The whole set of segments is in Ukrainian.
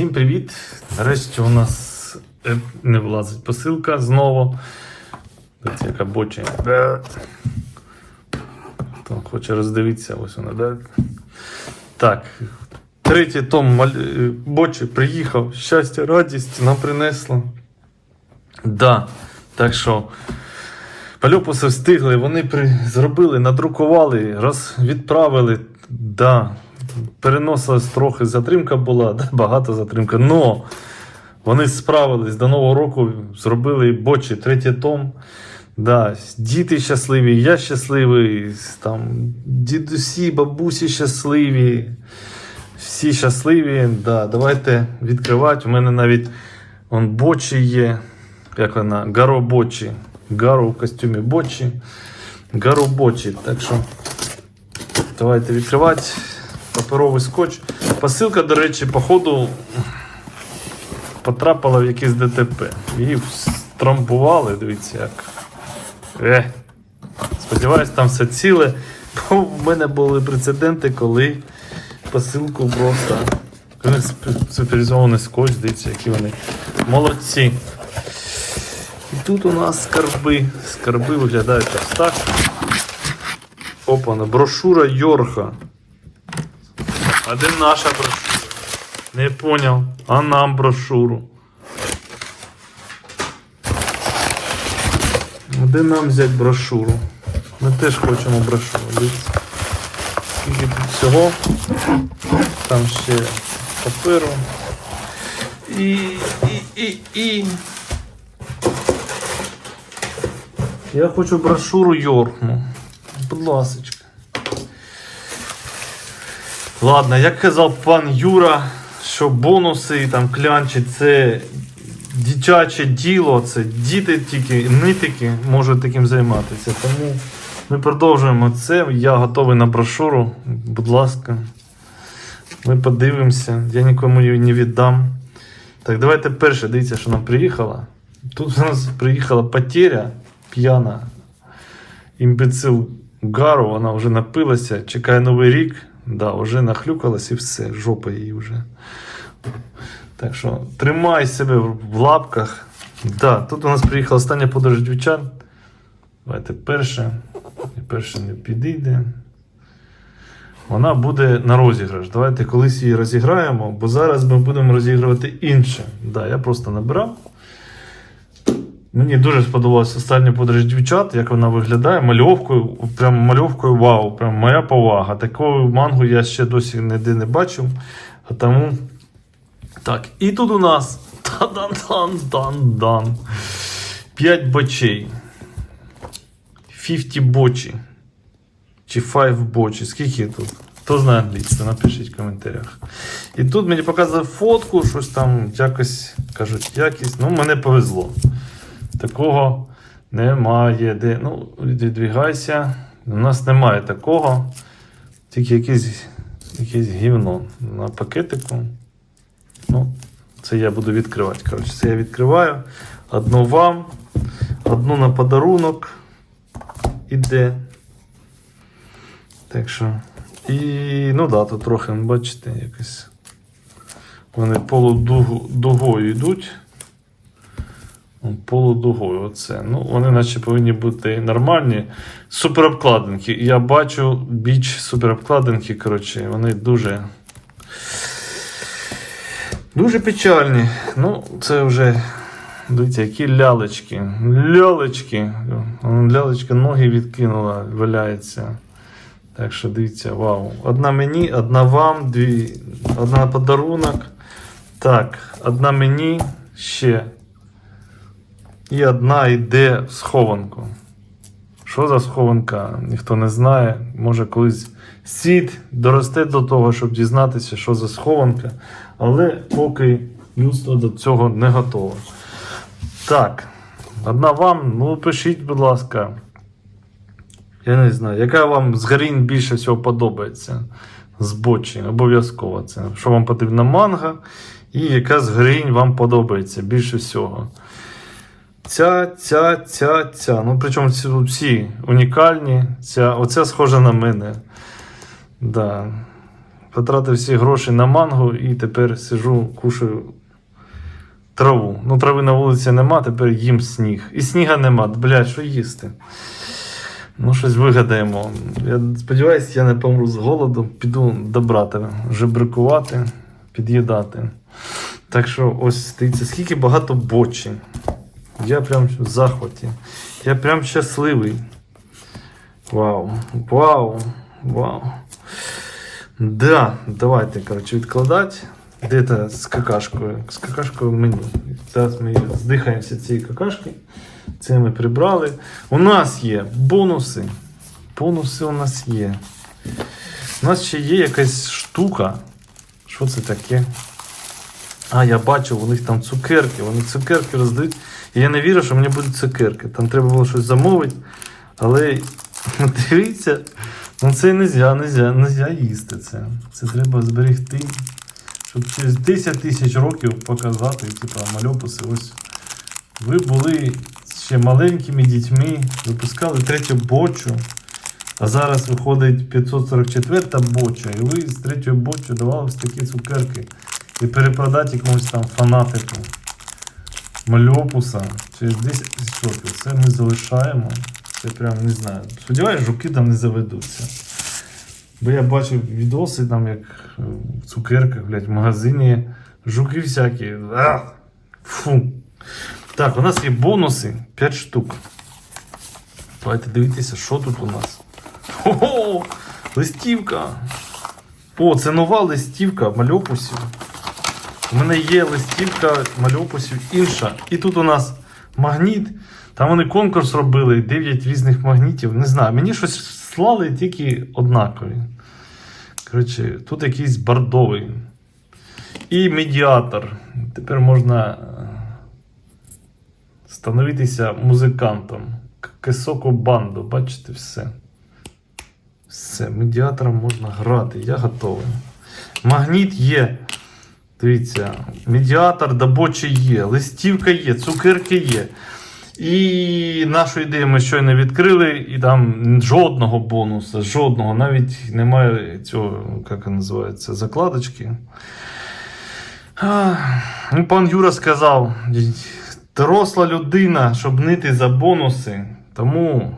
Всім привіт! Нарешті у нас е, не влазить посилка знову. Дивіться, яка боча. Хто хоче роздивитися, ось вона, да? Так. Третій том е, бочі приїхав. Щастя, радість нам принесло. Да. Так що. Пальопуси встигли, вони при... зробили, надрукували, роз... відправили. Да. Переносилась трохи затримка була, багато затримка. Но вони справились до Нового року, зробили бочі, третій том. Да, діти щасливі, я щасливий, там, дідусі, бабусі щасливі. Всі щасливі. Да, давайте відкривати. У мене навіть он, бочі є. Як вона? Гаро бочі. Гаро в костюмі бочі. Гаро бочі. Так що давайте відкривати. Паперовий скотч. Посилка, до речі, походу потрапила в якесь ДТП. Її страмбували, дивіться як. Е. Сподіваюсь, там все ціле. Бо в мене були прецеденти, коли посилку просто. Спеціалізований скотч, дивіться, які вони молодці. І тут у нас скарби. Скарби виглядають ось так. Опа, брошура Йорха. А де наша брошура? Не поняв. А нам брошуру. А Де нам взяти брошуру? Ми теж хочемо брошуру. Скільки тут всього. Там ще паперу. І, і, і, і. Я хочу брошуру Йоркну. Будь ласочка. Ладно, як казав пан Юра, що бонуси і там клянчі це дитяче діло, це діти тільки, нитики можуть таким займатися. Тому ми продовжуємо це. Я готовий на брошуру. Будь ласка. Ми подивимося. Я нікому її не віддам. Так, давайте перше, дивіться, що нам приїхало. Тут у нас приїхала потеря п'яна. Імбецил Гару, вона вже напилася, чекає новий рік. Да, вже нахлюкалась і все, жопа її вже. Так що тримай себе в лапках. Да, тут у нас приїхала остання подорож дівчат. Давайте перше. І перше не підійде. Вона буде на розіграш. Давайте колись її розіграємо, бо зараз ми будемо розігрувати інше. Да, я просто набирав. Мені дуже сподобалася остання подорож дівчат, як вона виглядає. Мальовкою, прям мальовкою вау, прям моя повага. Такого мангу я ще досі ніде не бачив. А тому. Так, і тут у нас Та-дан-дан-дан-дан. 5 бочей. 50 бочі. Чи 5 бочі. Скільки тут? Хто знає англійську, напишіть в коментарях. І тут мені показали фотку, щось там якось кажуть, якість. Ну, мене повезло. Такого немає. Де, ну, віддвігайся. У нас немає такого. Тільки якесь, якесь гівно на пакетику. Ну, це я буду відкривати. Коротше, це я відкриваю. Одну вам, одну на подарунок. Іде. Так що. І, ну да, тут трохи, бачите, якось. Вони полудугою йдуть. Полудугою оце. Ну, вони наче повинні бути нормальні. Суперобкладинки. Я бачу біч суперобкладинки, коротше, вони дуже. Дуже печальні. Ну, це вже. Дивіться, які лялечки. Лялечки. Лялечка ноги відкинула, валяється. Так що дивіться, вау. Одна мені, одна вам, дві, одна подарунок. Так, одна мені ще. І одна йде в схованку. Що за схованка? Ніхто не знає. Може колись світ доросте до того, щоб дізнатися, що за схованка. Але поки людство до цього не готове. Так, одна вам, ну пишіть, будь ласка. Я не знаю, яка вам з горінь більше всього подобається з бочі, обов'язково це. Що вам потрібна манга, і яка з горінь вам подобається більше всього. Ця, ця, ця, ця. Ну, причому всі унікальні. Ця, оця схожа на мене. Да. потратив всі гроші на манго і тепер сижу, кушаю траву. Ну, трави на вулиці нема, тепер їм сніг. І сніга нема. Блядь, що їсти? Ну, щось вигадаємо. Я сподіваюся, я не помру з голоду, піду до брата жебрикувати, під'їдати. Так що ось дивіться, скільки багато бочі. Я прям в захваті. Я прям щасливий. Вау, вау, вау. Да, давайте, коротше, відкладати. Де це з какашкою? З какашкою мені. Зараз ми здихаємося цієї какашки. Це ми прибрали. У нас є бонуси. Бонуси у нас є. У нас ще є якась штука. Що це таке? А, я бачив, у них там цукерки. Вони цукерки роздають. І я не вірю, що мені будуть цукерки. Там треба було щось замовити. Але дивіться, ну це нельзя, нельзя, нельзя їсти це. Це треба зберегти. Щоб через 10 тисяч років показати, типу, мальописи. Ось ви були ще маленькими дітьми, випускали третю бочу, а зараз виходить 544 боча, і ви з третьої бочі давали такі цукерки. І перепродати якомусь там фанатику мальопуса через 10 тисяч. Це ми залишаємо. Це прям не знаю. Сподіваюсь, жуки там не заведуться. Бо я бачив відоси, там, як е, в цукерках, блядь, в магазині жуки всякі. А! Фу. Так, у нас є бонуси 5 штук. Давайте дивитися, що тут у нас. Ого! Листівка! О, це нова листівка мальопусів. У мене є листівка мальопусів інша. І тут у нас магніт. Там вони конкурс робили, 9 різних магнітів. Не знаю, мені щось слали тільки однакові. Коротше, тут якийсь бордовий. І медіатор. Тепер можна е, становитися музикантом. Кисоку банду, бачите, все. Все, медіатором можна грати, я готовий. Магніт є. Дивіться, медіатор до бочі є, листівка є, цукерки є. І нашу ідею ми щойно відкрили, і там жодного бонуса, жодного, навіть немає цього, як називається, закладочки. Ну, пан Юра сказав, доросла людина, щоб нити за бонуси, тому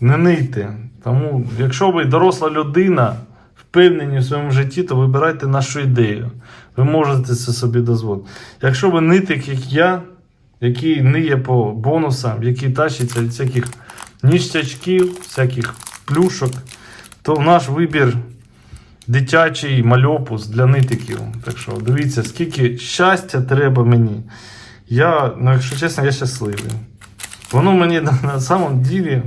не нийте. Тому, якщо ви доросла людина, впевнені в своєму житті, то вибирайте нашу ідею. Ви можете це собі дозволити. Якщо ви нитик, як я, який ниє по бонусам, який тащиться від всяких ніштячків, всяких плюшок, то наш вибір дитячий мальопус для нитиків. Так що дивіться, скільки щастя треба мені. Я, ну, якщо чесно, я щасливий. Воно мені на, на самом ділі,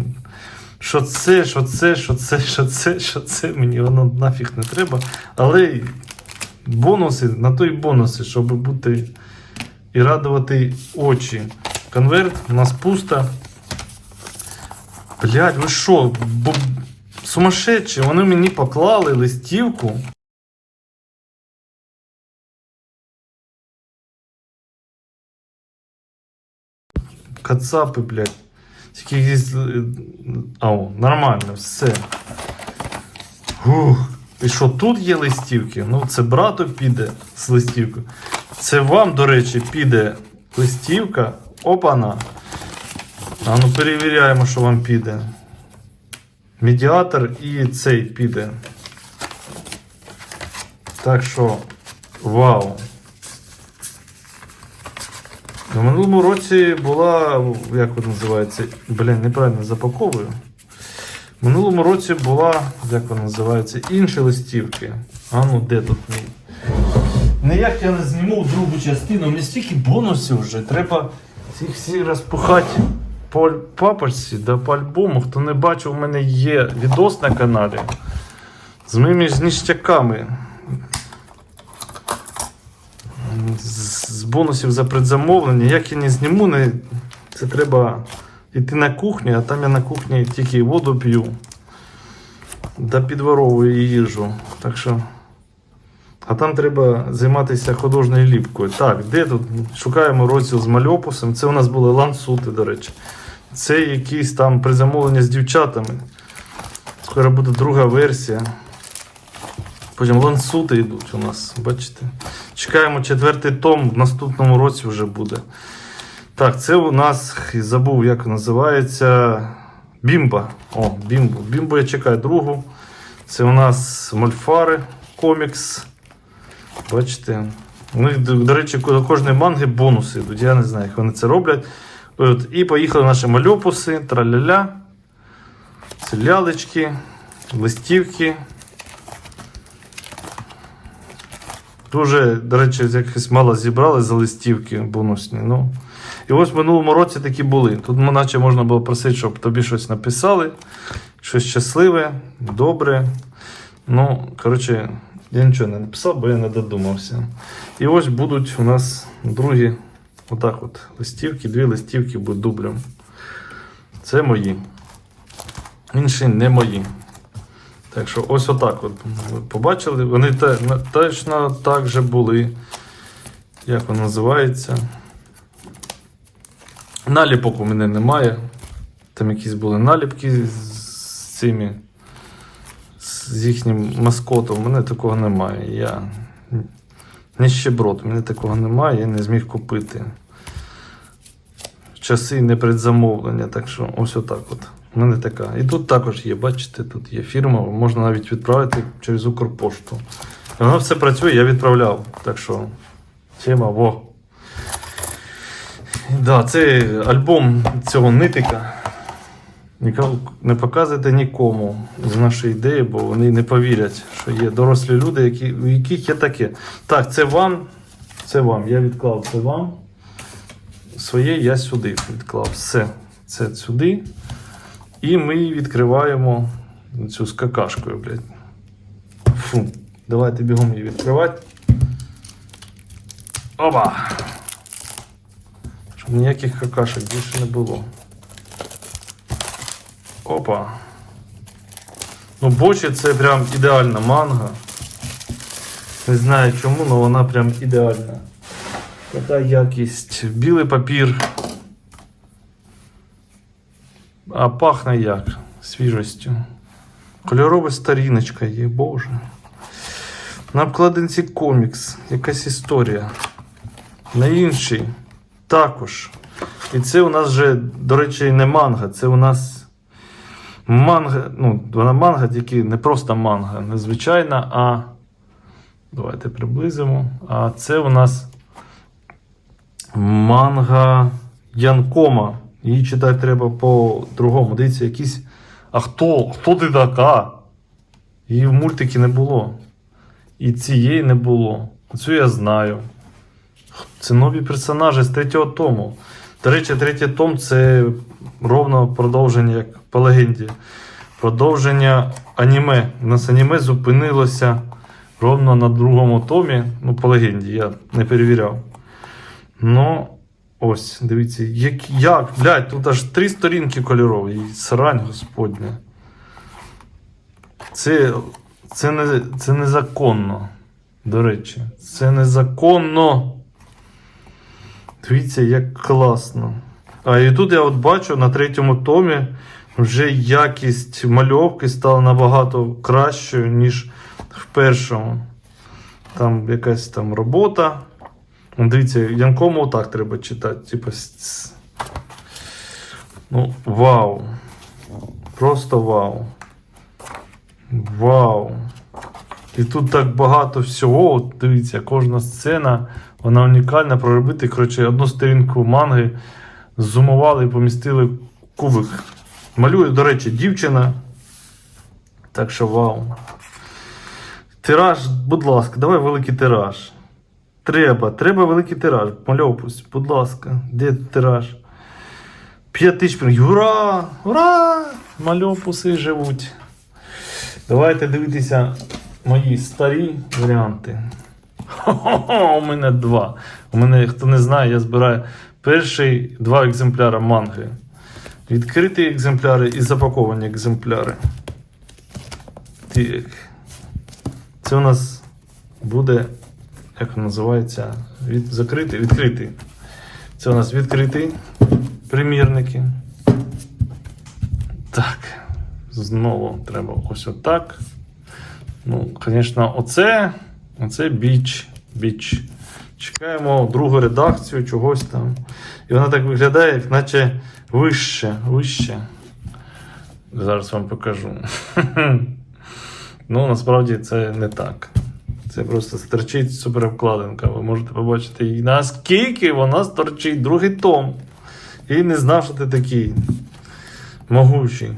що це, що це, що це, що це, що це, мені воно нафіг не треба. Але бонуси, на то й бонуси, щоб бути і радувати очі. Конверт у нас пусто. Блядь, ви що? Сумасшедші, вони мені поклали листівку. Кацапи, блядь. Тільки якісь. е, Ау, нормально, все. Ух. І що тут є листівки? Ну, це брату піде з листівкою. Це вам, до речі, піде листівка. Опана. А ну перевіряємо, що вам піде. Медіатор і цей піде. Так що, вау. На минулому році була, як вона називається, блін, неправильно запаковую. Минулому році була, як вона називається, інші листівки. А ну де тут мій? Ніяк я не зніму другу частину, мені стільки бонусів вже. Треба їх всі розпухати по папочці, да по альбому. Хто не бачив, у мене є відос на каналі з моїми ж ніштяками. З бонусів за предзамовлення. Як я не зніму, не... це треба йти на кухню, а там я на кухні тільки воду п'ю. Да підворовую їжу. Так що. А там треба займатися художньою ліпкою. Так, де тут? Шукаємо розділ з мальопусом. Це у нас були лансути, до речі. Це якісь там призамовлення з дівчатами. Скоро буде друга версія. Потім лансути йдуть у нас, бачите. Чекаємо четвертий том, в наступному році вже буде. Так, це у нас забув, як називається. Бімба. О, Бімбо. Бімбо я чекаю другу. Це у нас мольфари, комікс. Бачите. У них, до, речі, до кожної манги бонуси йдуть. Я не знаю, як вони це роблять. От, і поїхали наші мальопуси, траля-ля. Лялечки, листівки. Дуже, до речі, якось мало зібрали за листівки бонусні. Ну. І ось в минулому році такі були. Тут наче можна було просити, щоб тобі щось написали, щось щасливе, добре. Ну, коротше, я нічого не написав, бо я не додумався. І ось будуть у нас другі, отак от, листівки, дві листівки будуть дублем. Це мої. Інші не мої. Так що ось отак от. Побачили? Вони точно так же були. Як воно називається? Наліпок у мене немає. Там якісь були наліпки з цими. З їхнім маскотом. У мене такого немає. Я ніщеброд, у мене такого немає, я не зміг купити. Часи не предзамовлення, так що ось отак от. У мене така. І тут також є, бачите, тут є фірма, можна навіть відправити через Укрпошту. Воно все працює, я відправляв. Так що тема, во. Да, це альбом цього нитика. Не показуйте нікому з нашої ідеї, бо вони не повірять, що є дорослі люди, які, у яких є таке. Так, це вам. Це вам. Я відклав це вам. Своє я сюди відклав. Все. Це сюди. І ми відкриваємо цю з какашкою, блядь. Фу. Давайте бігом її відкривати. Оба! Ніяких какашок більше не було. Опа. Ну, Бочі це прям ідеальна манга. Не знаю чому, але вона прям ідеальна. Така якість. Білий папір. А пахне як? Свіжостю. Кольорова старіночка є, боже. На обкладинці комікс, якась історія. На іншій також. І це у нас вже, до речі, не манга, це у нас манга. Ну, вона манга, тільки не просто манга, незвичайна, а. Давайте приблизимо. А це у нас манга Янкома. Її читати треба по-другому. Дивіться, якісь. А хто? Хто ти така? Її в мультики не було. І цієї не було. Цю я знаю. Це нові персонажі з третього тому. До речі, третій том це ровно продовження, як по легенді. Продовження аніме. У нас аніме зупинилося ровно на другому томі. Ну, по легенді, я не перевіряв. Ну, ось, дивіться, як, як блядь, тут аж три сторінки кольорові. І Срань господня. Це, це, не, це незаконно. До речі, це незаконно. Дивіться, як класно. А і тут я от бачу на третьому томі вже якість мальовки стала набагато кращою, ніж в першому. Там якась там робота. Дивіться, Янкому так треба читати. Типу, ну, вау. Просто вау. Вау. І тут так багато всього. Дивіться, кожна сцена, вона унікальна. Проробити, коротше, одну сторінку манги зумували і помістили кубик. Малює, до речі, дівчина. Так що вау. Тираж, будь ласка, давай великий тираж. Треба, треба великий тираж. Мальопусь, будь ласка, де тираж? 5 тисяч. Ура! Ура! Мальопуси живуть. Давайте дивитися мої старі варіанти. Хо-хо-хо, у мене два. У мене, хто не знає, я збираю перші два екземпляри манги. Відкриті екземпляри і запаковані екземпляри. Так. Це у нас буде, як він називається, від, закритий, відкритий. Це у нас відкритий примірники. Так. Знову треба ось отак. Ну, звісно, оце, оце біч. біч. Чекаємо другу редакцію чогось там. І вона так виглядає, як наче вище, вище. Зараз вам покажу. ну, насправді це не так. Це просто стерчить супервкладинка. Ви можете побачити, і наскільки вона сторчить другий том. І не знав, що ти такий могучий.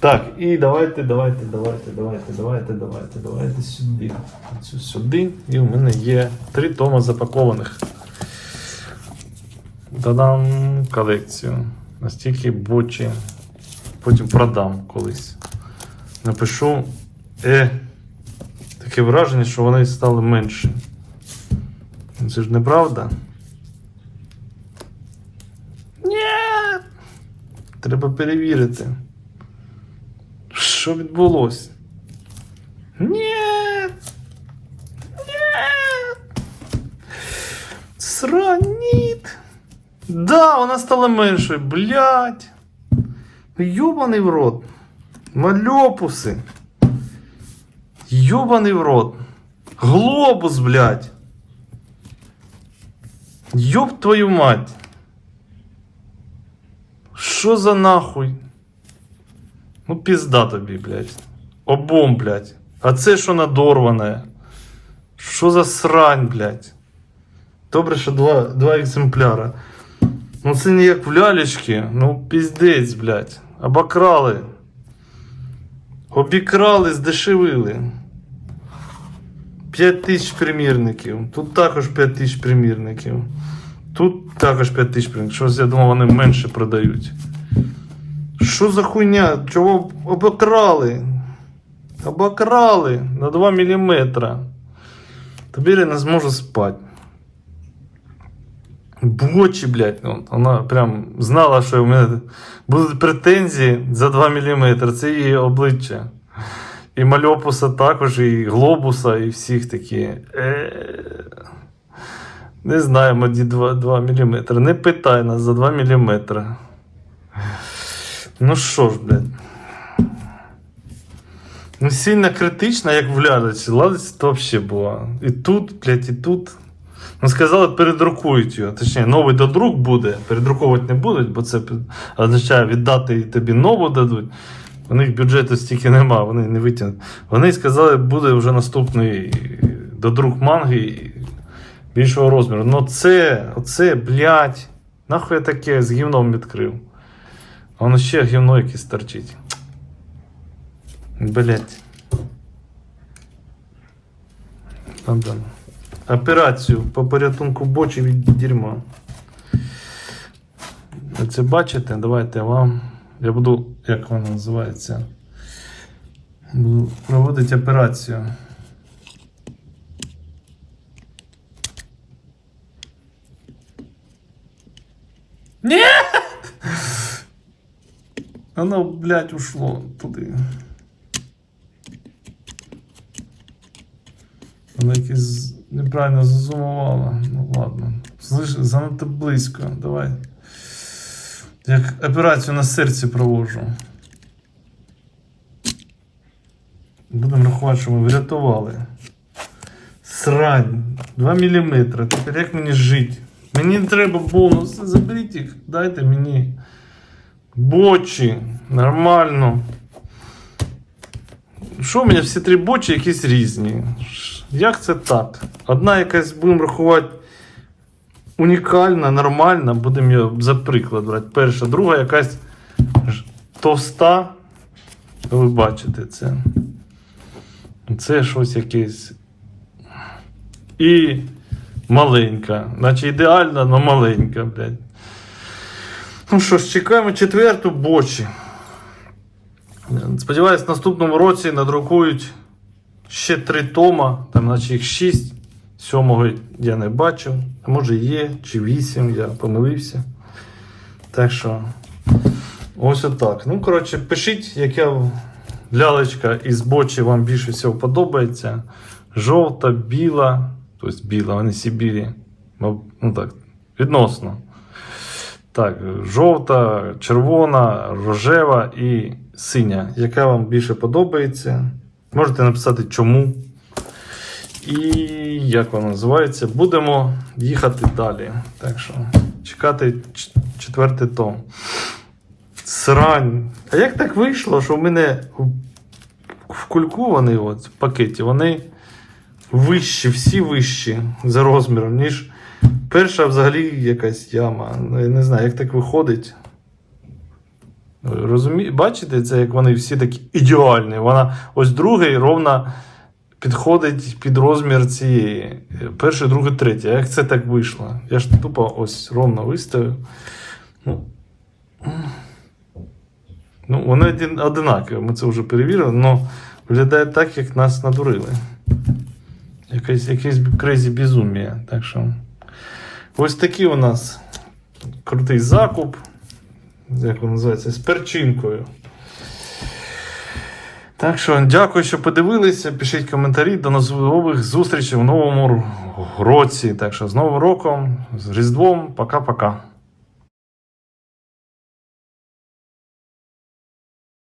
Так, і давайте, давайте, давайте, давайте, давайте, давайте, давайте сюди. Оцю сюди. І у мене є три тома запакованих. Додам колекцію. Настільки бочі. Потім продам колись. Напишу. Е. Таке враження, що вони стали менші. Це ж неправда. Ні. Треба перевірити. Що відбулося? Ні. Ні. Сраніт. Да, вона стала меншою, блядь. Йобаний в рот. Мальопуси. Йобаний в рот. Глобус, блядь. Йоб твою мать. Що за нахуй? Ну, пізда тобі, блядь. Обом, блядь. А це що надорване? Що за срань, блядь? Добре, що два, два екземпляра. Ну це не як в лялечки. Ну, піздець, блядь. Обокрали. Обікрали, здешевили. 5 тисяч примірників. Тут також 5 тисяч примірників. Тут також 5 тисяч примірників. Щось я думав, вони менше продають. Що за хуйня? Чого обокрали? Обокрали на 2 мм. Тепер я не зможу спати. Бочі, блядь, ну, вона прям знала, що в мене будуть претензії за 2 мм. Це її обличчя. І мальопуса також, і глобуса, і всіх такі. Е, Не знаю, моді 2, 2 мм. Не питай нас за 2 мм. Ну що ж, блядь. Ну, сильно критично, як в лялечці. Ладець то взагалі була. І тут, блядь, і тут. Ну, сказали, передрукують його. Точніше, новий додрук буде. Передруковувати не будуть, бо це означає віддати і тобі нову дадуть. У них бюджету стільки нема, вони не витягнуть. Вони сказали, буде вже наступний додрук манги більшого розміру. Ну це, оце, блядь, нахуй я таке з гівном відкрив. Воно ще гівно якесь торчить. Блять. Надо. Операцію по порятунку бочі від дерьма. Це бачите? Давайте вам. Я буду, як вона називається? Буду проводити операцію. Ні! Оно, блядь, ушло туди. Воно якесь неправильно зазумувало. Ну ладно. Слиш, занадто близько. Давай. Як операцію на серці проводжу. Будемо рахувати, що ми врятували. Срань. 2 мм. Тепер як мені жити? Мені не треба бонуси. Заберіть їх, дайте мені. Бочі. Нормально. Що у мене всі три бочі якісь різні? Як це так? Одна якась будемо рахувати унікальна, нормальна, будемо її за приклад брати. Перша, друга якась товста. Ви бачите це. Це щось якесь. І маленька. Наче ідеальна, але маленька, блядь. Ну що ж, чекаємо четверту бочі. Сподіваюсь, в наступному році надрукують ще три тома, там наче їх шість. Сьомого я не бачив. А може є, чи вісім, я помилився. Так що, ось отак. Ну, коротше, пишіть, яка лялечка із бочі вам більше всього подобається. Жовта, біла, тобто біла, вони Сибірі. Ну так, відносно. Так, жовта, червона, рожева і синя. Яка вам більше подобається? Можете написати чому. І як воно називається? Будемо їхати далі. Так що чекати четвертий том. Срань. А як так вийшло, що в мене в- вкульковані от в пакеті, вони вищі, всі вищі за розміром, ніж перша взагалі якась яма. Ну, Я не знаю, як так виходить. Розумі... Бачите, це як вони всі такі ідеальні. Вона ось другий ровно підходить під розмір цієї. Перший, другий, третій. А як це так вийшло? Я ж тупо ось ровно виставив. Ну, ну вони один, одинакові, ми це вже перевірили, але виглядає так, як нас надурили. Якесь, кризі безумія. Так що. Ось такий у нас крутий закуп. Як він називається? З перчинкою. Так що дякую, що подивилися. Пишіть коментарі. До нових зустрічей в новому році. Так що з Новим роком, з Різдвом. Пока-пока.